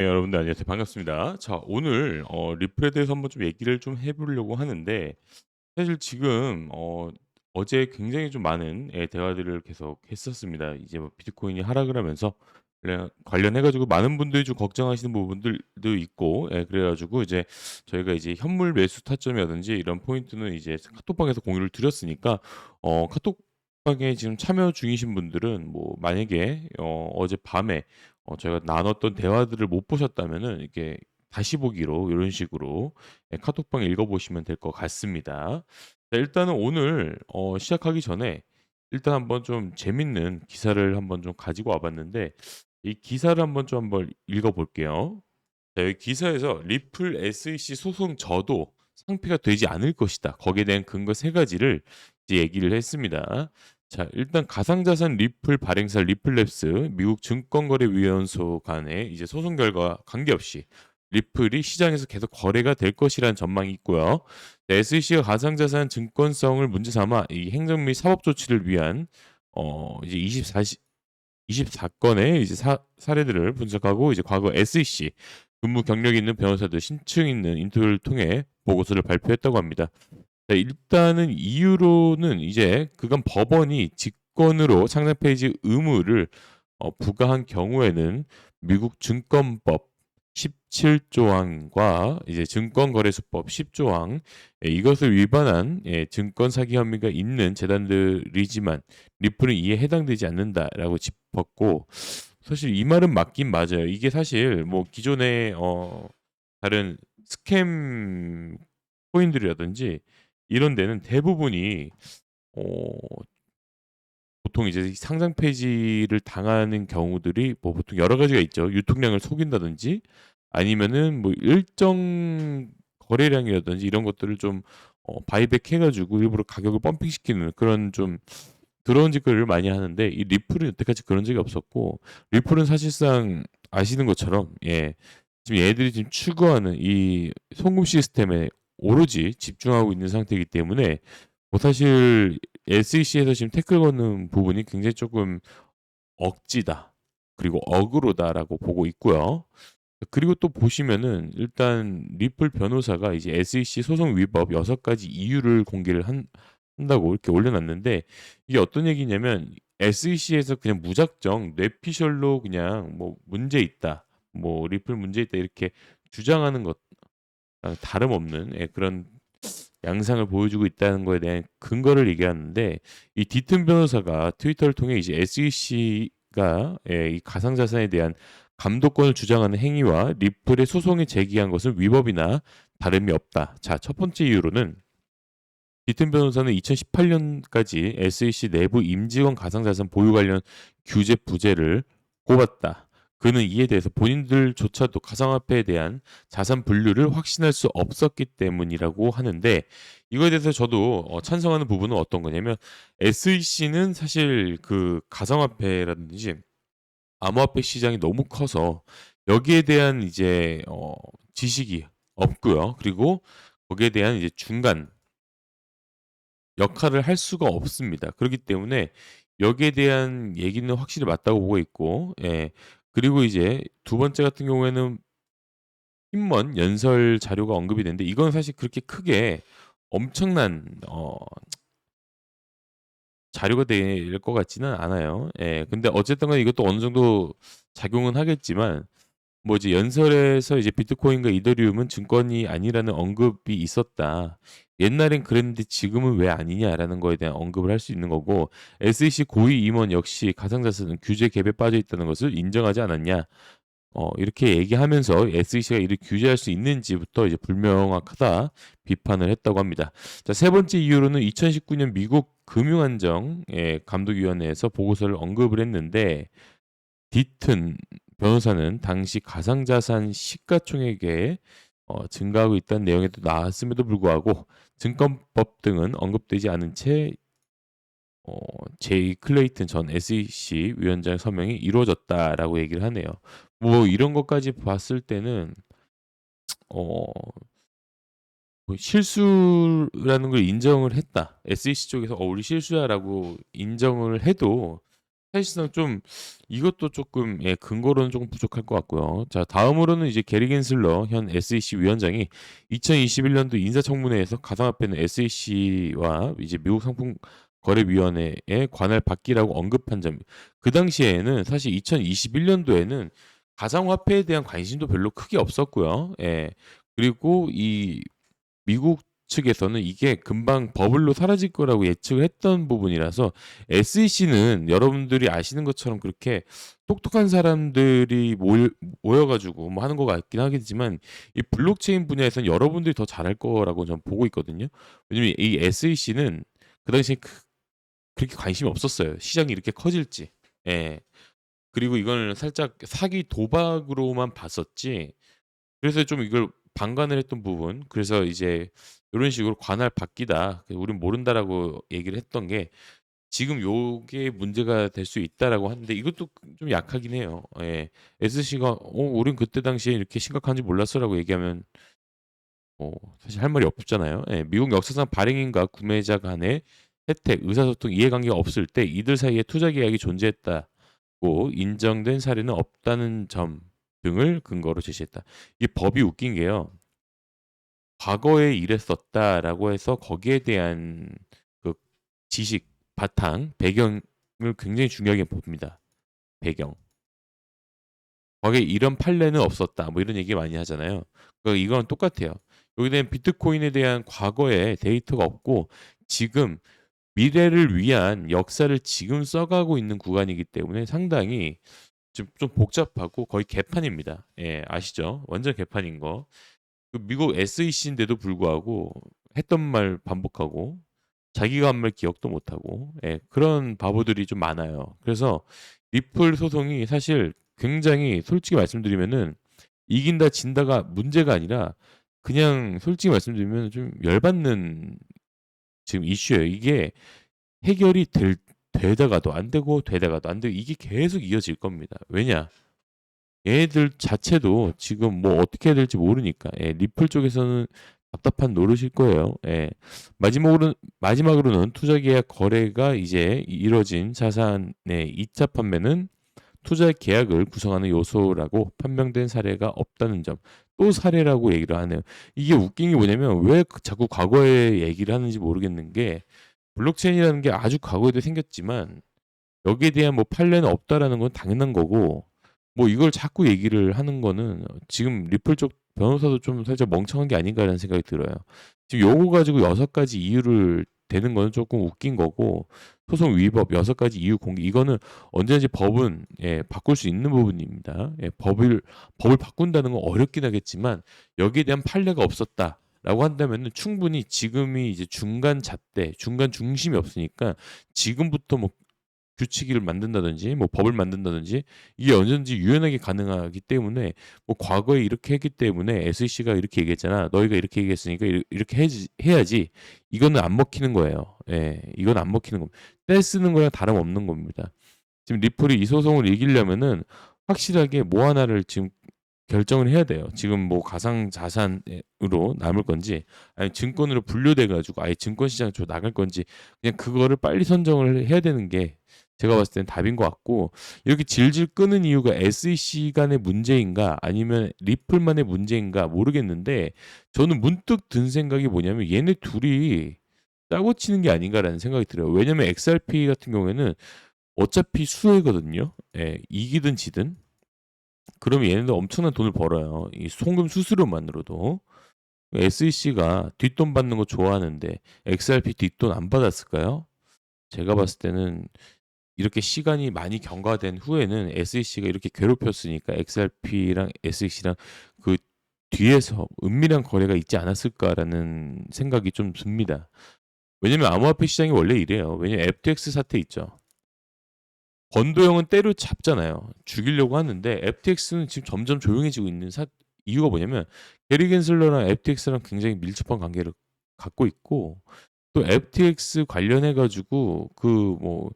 네, 여러분들 안녕하세요. 반갑습니다. 자, 오늘 어, 리플에 대해서 한번 좀 얘기를 좀 해보려고 하는데, 사실 지금 어, 어제 굉장히 좀 많은 예, 대화들을 계속 했었습니다. 이제 뭐 비트코인이 하락을 하면서 관련- 관련해가지고 많은 분들이 좀 걱정하시는 부분들도 있고, 예, 그래가지고 이제 저희가 이제 현물 매수 타점이라든지 이런 포인트는 이제 카톡방에서 공유를 드렸으니까, 어, 카톡방에 지금 참여 중이신 분들은 뭐 만약에 어, 어제 밤에 어, 저희가 나눴던 대화들을 못 보셨다면은 이렇게 다시 보기로 이런 식으로 예, 카톡방 읽어보시면 될 것 같습니다. 자, 일단은 오늘 어, 시작하기 전에 일단 한번 좀 재밌는 기사를 한번 좀 가지고 와봤는데 이 기사를 한번 좀 한번 읽어볼게요. 자, 여기 기사에서 리플 SEC 소송 저도 상패가 되지 않을 것이다. 거기에 대한 근거 세 가지를 이제 얘기를 했습니다. 자, 일단 가상자산 리플 발행사 리플랩스 미국 증권거래위원소 간의 이제 소송 결과 관계없이 리플이 시장에서 계속 거래가 될 것이라는 전망이 있고요. SEC가 가상자산 증권성을 문제 삼아 이 행정 및 사법 조치를 위한 어 이제 24시 24건의 이제 사, 사례들을 분석하고 이제 과거 SEC 근무 경력이 있는 변호사들 신청 있는 인터뷰를 통해 보고서를 발표했다고 합니다. 자, 일단은 이유로는 이제 그간 법원이 직권으로 상장 페이지 의무를 어, 부과한 경우에는 미국 증권법 17조항과 이제 증권거래소법 10조항 예, 이것을 위반한 예, 증권 사기 혐의가 있는 재단들이지만 리플은 이에 해당되지 않는다라고 짚었고 사실 이 말은 맞긴 맞아요. 이게 사실 뭐 기존의 어 다른 스캠 코인들이라든지 이런 데는 대부분이 어 보통 이제 상장 폐지를 당하는 경우들이 뭐 보통 여러 가지가 있죠. 유통량을 속인다든지 아니면은 뭐 일정 거래량이라든지 이런 것들을 좀 어, 바이백 해가지고 일부러 가격을 펌핑시키는 그런 좀 더러운 짓거리를 많이 하는데 이 리플은 여태까지 그런 적이 없었고 리플은 사실상 아시는 것처럼 예 지금 얘들이 지금 추구하는 이 송금 시스템에 오로지 집중하고 있는 상태이기 때문에 뭐 사실 SEC에서 지금 태클 거는 부분이 굉장히 조금 억지다. 그리고 어그로다라고 보고 있고요. 그리고 또 보시면은 일단 리플 변호사가 이제 SEC 소송 위법 여섯 가지 이유를 공개를 한, 한다고 이렇게 올려놨는데 이게 어떤 얘기냐면 SEC에서 그냥 무작정 뇌피셜로 그냥 뭐 문제 있다, 뭐 리플 문제 있다 이렇게 주장하는 것 다름없는 예, 그런 양상을 보여주고 있다는 거에 대한 근거를 얘기하는데 이 디튼 변호사가 트위터를 통해 이제 SEC가 예, 이 가상자산에 대한 감독권을 주장하는 행위와 리플의 소송에 제기한 것은 위법이나 다름이 없다. 자, 첫 번째 이유로는 디튼 변호사는 2018년까지 SEC 내부 임직원 가상자산 보유 관련 규제 부재를 꼽았다. 그는 이에 대해서 본인들조차도 가상화폐에 대한 자산 분류를 확신할 수 없었기 때문이라고 하는데 이거에 대해서 저도 어, 찬성하는 부분은 어떤 거냐면 SEC는 사실 그 가상화폐라든지 암호화폐 시장이 너무 커서 여기에 대한 이제 어, 지식이 없고요. 그리고 거기에 대한 이제 중간 역할을 할 수가 없습니다. 그렇기 때문에 여기에 대한 얘기는 확실히 맞다고 보고 있고, 예. 그리고 이제 두 번째 같은 경우에는 힘먼 연설 자료가 언급이 되는데 이건 사실 그렇게 크게 엄청난 어 자료가 될 것 같지는 않아요. 예. 근데 어쨌든 간에 이것도 어느 정도 작용은 하겠지만 뭐 이제 연설에서 이제 비트코인과 이더리움은 증권이 아니라는 언급이 있었다. 옛날엔 그랬는데 지금은 왜 아니냐라는 거에 대한 언급을 할 수 있는 거고 SEC 고위 임원 역시 가상 자산은 규제 갭에 빠져 있다는 것을 인정하지 않았냐. 어, 이렇게 얘기하면서 SEC가 이를 규제할 수 있는지부터 이제 불명확하다 비판을 했다고 합니다. 자, 세 번째 이유로는 2019 년 미국 금융안정 예, 감독위원회에서 보고서를 언급을 했는데 디튼 변호사는 당시 가상자산 시가총액에 어, 증가하고 있다는 내용에도 나왔음에도 불구하고 증권법 등은 언급되지 않은 채 어, 제이 클레이튼 전 SEC 위원장 서명이 이루어졌다라고 얘기를 하네요. 뭐 이런 것까지 봤을 때는 어, 뭐 실수라는 걸 인정을 했다. SEC 쪽에서 어, 우리 실수야라고 인정을 해도 사실상 좀 이것도 조금 예, 근거로는 조금 부족할 것 같고요. 자, 다음으로는 이제 게리 겐슬러 현 SEC 위원장이 2021년도 인사청문회에서 가상화폐는 SEC와 이제 미국 상품 거래위원회에 관할 받기라고 언급한 점. 그 당시에는 사실 2021년도에는 가상화폐에 대한 관심도 별로 크게 없었고요. 예. 그리고 이 미국 측에서는 이게 금방 버블로 사라질 거라고 예측을 했던 부분이라서 SEC는 여러분들이 아시는 것처럼 그렇게 똑똑한 사람들이 모여, 모여가지고 뭐 하는 것 같긴 하겠지만 이 블록체인 분야에서는 여러분들이 더 잘할 거라고 저는 보고 있거든요. 왜냐면 이 SEC는 그 당시에 그, 그렇게 관심이 없었어요. 시장이 이렇게 커질지. 예. 그리고 이걸 살짝 사기 도박으로만 봤었지. 그래서 좀 이걸 방관을 했던 부분. 그래서 이제 이런 식으로 관할 바뀌다. 그 우린 모른다라고 얘기를 했던 게 지금 요게 문제가 될 수 있다라고 하는데 이것도 좀 약하긴 해요. 예. SC가 어, 우린 그때 당시에 이렇게 심각한지 몰랐어라고 얘기하면 어, 사실 할 말이 없잖아요. 예. 미국 역사상 발행인과 구매자 간의 혜택, 의사소통, 이해관계가 없을 때 이들 사이에 투자 계약이 존재했다고 인정된 사례는 없다는 점 등을 근거로 제시했다. 이 법이 웃긴 게요. 과거에 이랬었다라고 해서 거기에 대한 그 지식, 바탕, 배경을 굉장히 중요하게 봅니다. 배경. 과거에 이런 판례는 없었다. 뭐 이런 얘기 많이 하잖아요. 그러니까 이건 똑같아요. 대한 비트코인에 대한 과거에 데이터가 없고 지금 미래를 위한 역사를 지금 써가고 있는 구간이기 때문에 상당히 좀, 좀 복잡하고 거의 개판입니다. 예, 아시죠? 완전 개판인 거. 그 미국 SEC인데도 불구하고 했던 말 반복하고 자기가 한 말 기억도 못하고 예, 그런 바보들이 좀 많아요. 그래서 리플 소송이 사실 굉장히 솔직히 말씀드리면은 이긴다 진다가 문제가 아니라 그냥 솔직히 말씀드리면 좀 열받는 지금 이슈예요. 이게 해결이 될 되다가도 안 되고 되다가도 안 되고 이게 계속 이어질 겁니다. 왜냐? 얘네들 자체도 지금 뭐 어떻게 해야 될지 모르니까 예, 리플 쪽에서는 답답한 노릇일 거예요. 예. 마지막으로는 마지막으로는 투자 계약 거래가 이제 이뤄진 자산의 2차 판매는 투자 계약을 구성하는 요소라고 판명된 사례가 없다는 점. 또 사례라고 얘기를 하네요. 이게 웃긴 게 뭐냐면 왜 자꾸 과거에 얘기를 하는지 모르겠는 게 블록체인이라는 게 아주 과거에도 생겼지만 여기에 대한 뭐 판례는 없다라는 건 당연한 거고 뭐 이걸 자꾸 얘기를 하는 거는 지금 리플 쪽 변호사도 좀 살짝 멍청한 게 아닌가라는 생각이 들어요. 지금 요거 가지고 여섯 가지 이유를 대는 거는 조금 웃긴 거고 소송 위법 여섯 가지 이유 공개 이거는 언제든지 법은 예, 바꿀 수 있는 부분입니다. 예, 법을 법을 바꾼다는 건 어렵긴 하겠지만 여기에 대한 판례가 없었다. 라고 한다면은 충분히 지금이 이제 중간 잣대, 중간 중심이 없으니까 지금부터 뭐 규칙을 만든다든지 뭐 법을 만든다든지 이게 언제든지 유연하게 가능하기 때문에 뭐 과거에 이렇게 했기 때문에 SEC가 이렇게 얘기했잖아. 너희가 이렇게 얘기했으니까 이- 이렇게 해야지. 이거는 안 먹히는 거예요. 예, 이건 안 먹히는 겁니다. 떼 쓰는 거랑 다름없는 겁니다. 지금 리플이 이 소송을 이기려면은 확실하게 뭐 하나를 지금 결정을 해야 돼요. 지금 뭐 가상 자산으로 남을 건지 아니 증권으로 분류돼 가지고 아예 증권 시장 저 나갈 건지 그냥 그거를 빨리 선정을 해야 되는 게 제가 봤을 땐 답인 것 같고 이렇게 질질 끄는 이유가 SEC 간의 문제인가 아니면 리플만의 문제인가 모르겠는데 저는 문득 든 생각이 뭐냐면 얘네 둘이 짜고 치는 게 아닌가라는 생각이 들어요. 왜냐면 XRP 같은 경우에는 어차피 수혜거든요. 예, 이기든 지든 그러면 얘네들 엄청난 돈을 벌어요. 이 송금 수수료만으로도. SEC가 뒷돈 받는 거 좋아하는데 XRP 뒷돈 안 받았을까요? 제가 봤을 때는 이렇게 시간이 많이 경과된 후에는 SEC가 이렇게 괴롭혔으니까 XRP랑 SEC랑 그 뒤에서 은밀한 거래가 있지 않았을까라는 생각이 좀 듭니다. 왜냐면 암호화폐 시장이 원래 이래요. 왜냐면 FTX 사태 있죠. 권도형은 때로 잡잖아요. 죽이려고 하는데 FTX는 지금 점점 조용해지고 있는 사, 이유가 뭐냐면 게리 겐슬러랑 FTX랑 굉장히 밀접한 관계를 갖고 있고 또 FTX 관련해 가지고 그 뭐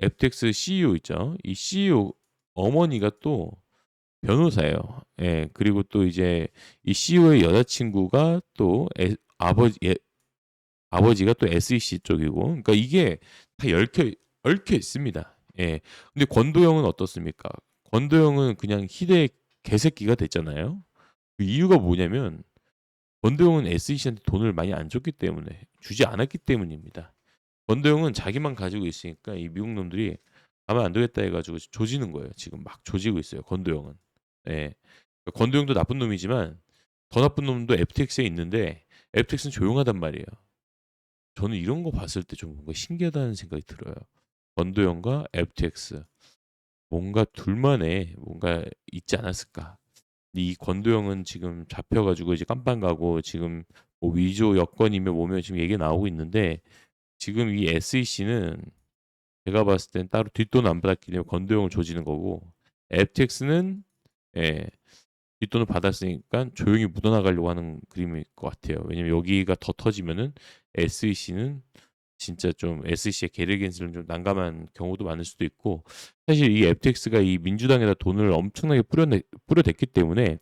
FTX CEO 있죠. 이 CEO 어머니가 또 변호사예요. 예. 그리고 또 이제 이 CEO의 여자친구가 또 에, 아버지 예, 아버지가 또 SEC 쪽이고 그러니까 이게 다 얽혀 얽혀 있습니다. 예. 근데 권도형은 어떻습니까? 권도형은 그냥 희대의 개새끼가 됐잖아요. 그 이유가 뭐냐면 권도형은 SEC한테 돈을 많이 안 줬기 때문에 주지 않았기 때문입니다. 권도형은 자기만 가지고 있으니까 이 미국 놈들이 가만 안 두겠다 해가지고 조지는 거예요. 지금 막 조지고 있어요. 권도형은. 예. 권도형도 나쁜 놈이지만 더 나쁜 놈도 FTX에 있는데 FTX는 조용하단 말이에요. 저는 이런 거 봤을 때 좀 뭔가 신기하다는 생각이 들어요. 권도형과 FTX 뭔가 둘만의 뭔가 있지 않았을까? 이 권도형은 지금 잡혀가지고 이제 깜빵 가고 지금 뭐 위조 여건이며 뭐며 지금 얘기 나오고 있는데 지금 이 SEC는 제가 봤을 땐 따로 뒷돈 안 받았기 때문에 권도형을 조지는 거고 FTX는 예, 뒷돈을 받았으니까 조용히 묻어나가려고 하는 그림일 것 같아요. 왜냐면 여기가 더 터지면은 SEC는 진짜 좀 SEC의 게르겐스는 좀 난감한 경우도 많을 수도 있고 사실 이 FTX가 이 민주당에다 돈을 엄청나게 뿌려내, 뿌려댔기 때문에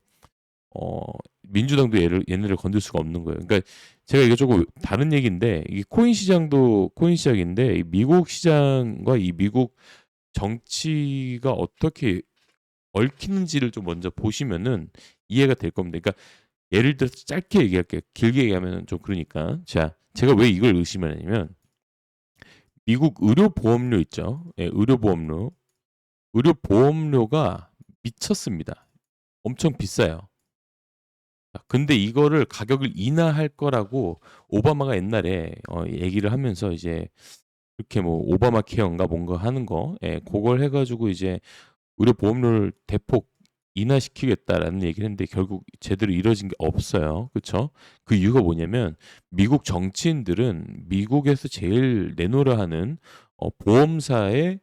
어 민주당도 얘를 얘네를 건들 수가 없는 거예요. 그러니까 제가 이거 조금 다른 얘기인데 이 코인 시장도 코인 시장인데 이 미국 시장과 이 미국 정치가 어떻게 얽히는지를 좀 먼저 보시면은 이해가 될 겁니다. 그러니까 예를 들어서 짧게 얘기할게요. 길게 얘기하면 좀 그러니까. 자, 제가 왜 이걸 의심하냐면 미국 의료 보험료 있죠. 예, 의료 보험료. 의료 보험료가 미쳤습니다. 엄청 비싸요. 자, 근데 이거를 가격을 인하할 거라고 오바마가 옛날에 어, 얘기를 하면서 이제 이렇게 뭐 오바마 케어인가 뭔가 하는 거, 예, 그걸 해가지고 이제 의료 보험료를 대폭 인하시키겠다라는 얘기를 했는데 결국 제대로 이루어진 게 없어요. 그렇죠? 그 이유가 뭐냐면 미국 정치인들은 미국에서 제일 내놓으라 하는 어, 보험사에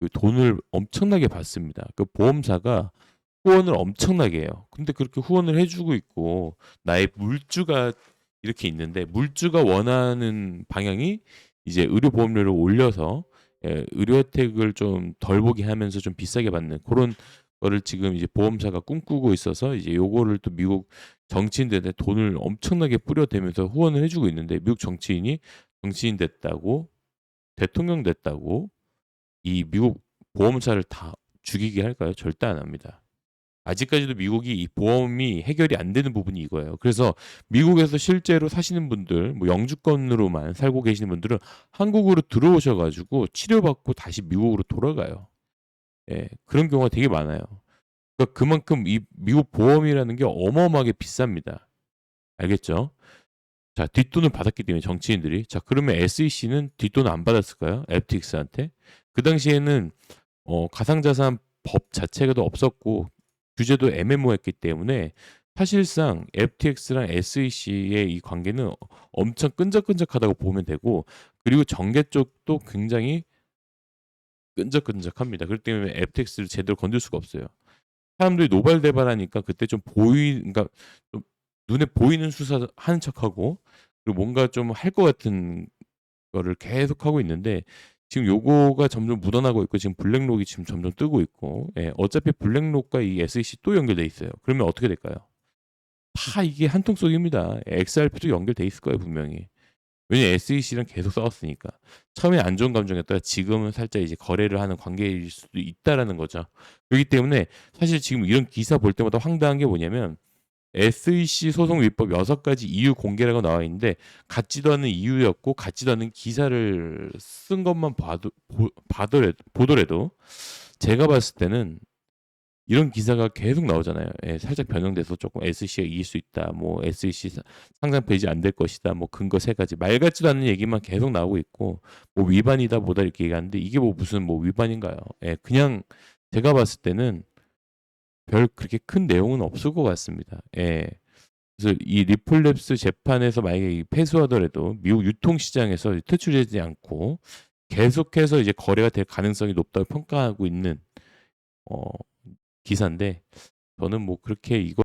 그 돈을 엄청나게 받습니다. 그 보험사가 후원을 엄청나게 해요. 근데 그렇게 후원을 해주고 있고 나의 물주가 이렇게 있는데 물주가 원하는 방향이 이제 의료 보험료를 올려서 예, 의료 혜택을 좀 덜 보게 하면서 좀 비싸게 받는 그런 거를 지금 이제 보험사가 꿈꾸고 있어서 이제 요거를 또 미국 정치인들한테 돈을 엄청나게 뿌려대면서 후원을 해주고 있는데 미국 정치인이 정치인 됐다고 대통령 됐다고 이 미국 보험사를 다 죽이게 할까요? 절대 안 합니다. 아직까지도 미국이 이 보험이 해결이 안 되는 부분이 이거예요. 그래서 미국에서 실제로 사시는 분들, 뭐 영주권으로만 살고 계시는 분들은 한국으로 들어오셔가지고 치료받고 다시 미국으로 돌아가요. 예, 그런 경우가 되게 많아요. 그러니까 그만큼 이 미국 보험이라는 게 어마어마하게 비쌉니다. 알겠죠? 자, 뒷돈을 받았기 때문에 정치인들이. 자, 그러면 SEC는 뒷돈을 안 받았을까요? FTX한테? 그 당시에는 어, 가상자산 법 자체가 도 없었고 규제도 애매모호했기 때문에 사실상 FTX랑 SEC의 이 관계는 엄청 끈적끈적하다고 보면 되고 그리고 정계 쪽도 굉장히 끈적끈적합니다. 그렇기 때문에 FTX를 제대로 건들 수가 없어요. 사람들이 노발대발하니까 그때 좀 보이, 그러니까 좀 눈에 보이는 수사 하는 척하고 그리고 뭔가 좀 할 것 같은 거를 계속 하고 있는데 지금 요거가 점점 묻어나고 있고 지금 블랙록이 지금 점점 뜨고 있고 예, 어차피 블랙록과 이 SEC 또 연결돼 있어요. 그러면 어떻게 될까요? 다 이게 한통 속입니다. XRP도 연결돼 있을 거예요 분명히. 왜냐 SEC랑 계속 싸웠으니까 처음에 안 좋은 감정이었다가 지금은 살짝 이제 거래를 하는 관계일 수도 있다라는 거죠. 그렇기 때문에 사실 지금 이런 기사 볼 때마다 황당한 게 뭐냐면 SEC 소송 위법 여섯 가지 이유 공개라고 나와 있는데 같지도 않은 이유였고 같지도 않은 기사를 쓴 것만 봐도 보, 보더라도 제가 봤을 때는 이런 기사가 계속 나오잖아요. 예, 살짝 변형돼서 조금 SEC가 이길 수 있다. 뭐 SEC 상장 페이지 안 될 것이다. 뭐 근거 세 가지 말 같지도 않은 얘기만 계속 나오고 있고 뭐 위반이다 뭐다 이렇게 얘기하는데 이게 뭐 무슨 뭐 위반인가요? 예, 그냥 제가 봤을 때는 별 그렇게 큰 내용은 없을 것 같습니다. 예. 그래서 이 리플랩스 재판에서 만약에 패소하더라도 미국 유통 시장에서 퇴출되지 않고 계속해서 이제 거래가 될 가능성이 높다고 평가하고 있는 어, 기사인데 저는 뭐 그렇게 이거